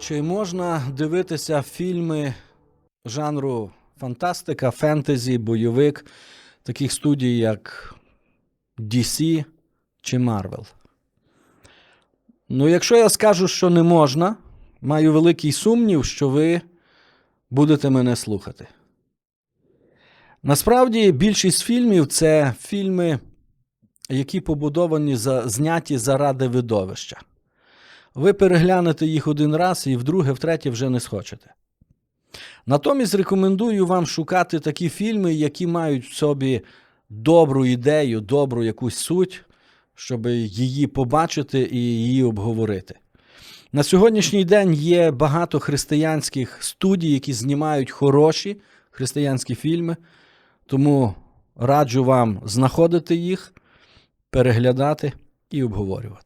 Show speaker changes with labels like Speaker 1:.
Speaker 1: Чи можна дивитися фільми жанру фантастика, фентезі, бойовик таких студій, як DC чи Marvel? Ну, якщо я скажу, що не можна, маю великий сумнів, що ви будете мене слухати. Насправді, більшість фільмів це фільми, які побудовані зняті заради видовища. Ви переглянете їх один раз і вдруге, втретє вже не схочете. Натомість рекомендую вам шукати такі фільми, які мають в собі добру ідею, добру якусь суть, щоб її побачити і її обговорити. На сьогоднішній день є багато християнських студій, які знімають хороші християнські фільми, тому раджу вам знаходити їх, переглядати і обговорювати.